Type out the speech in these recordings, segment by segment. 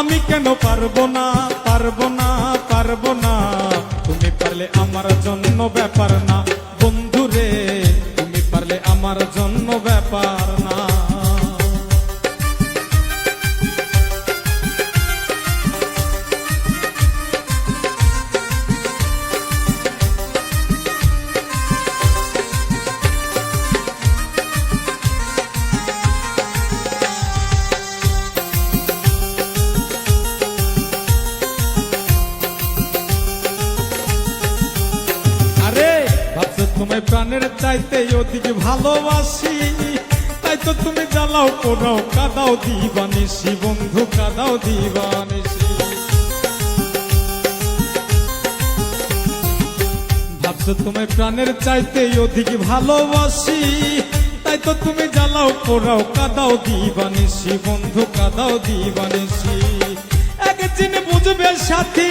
আমি কেন পারব না পারব না পারব না? তুমি পারলে আমার জন্য ব্যাপার না। তোমায় প্রাণের চাইতে অধিক ভালোবাসি। তাই তো তুমি জ্বালাও, পোড়াও, কাদাও দিবানিসি বন্ধু, কাদাও দিবানিসি ভাবছ তোমায় প্রাণের চাইতে অধিক ভালোবাসি। তাই তো তুমি জ্বালাও, পোড়াও, কাদাও দিবানিসি বন্ধু, কাদাও দিবানিসি একদিন বুঝবে সাথী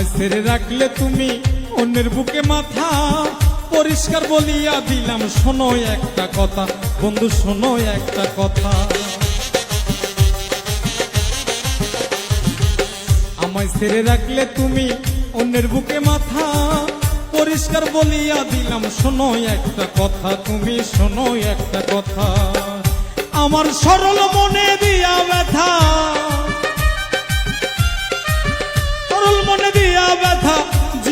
আমায় ছেড়ে রাখলে তুমি অন্যের বুকে মাথা। পরিষ্কার বলিয়া দিলাম, শোনো একটা কথা। বন্ধু, শোনো একটা কথা। আমায় ছেড়ে রাখলে তুমি অন্যের বুকে মাথা। পরিষ্কার বলিয়া দিলাম, শোনো একটা কথা। তুমি শোনো একটা কথা। আমার সরল মনে দিয়া ব্যথা।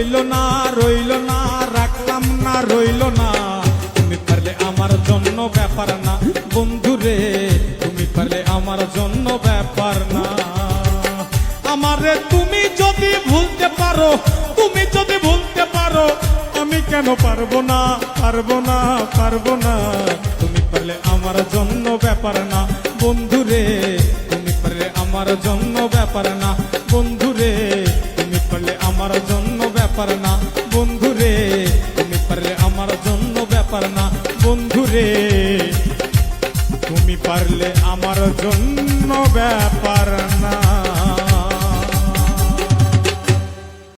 রইল না রইল না, রাখলাম না, রইল না। তুমি পারলে আমার জন্য ব্যাপার না। বন্ধুরে তুমি পারলে আমার জন্য ব্যাপার না। আমারে তুমি যদি ভুলতে পারো, তুমি যদি ভুলতে পারো, আমি কেন পারব না পারব না পারব না? তুমি পারলে আমার জন্য ব্যাপার না। বন্ধুরে তুমি পারলে আমার জন্য ব্যাপার না। বন্ধুরে তুমি পারলে আমার জন্য ব্যাপার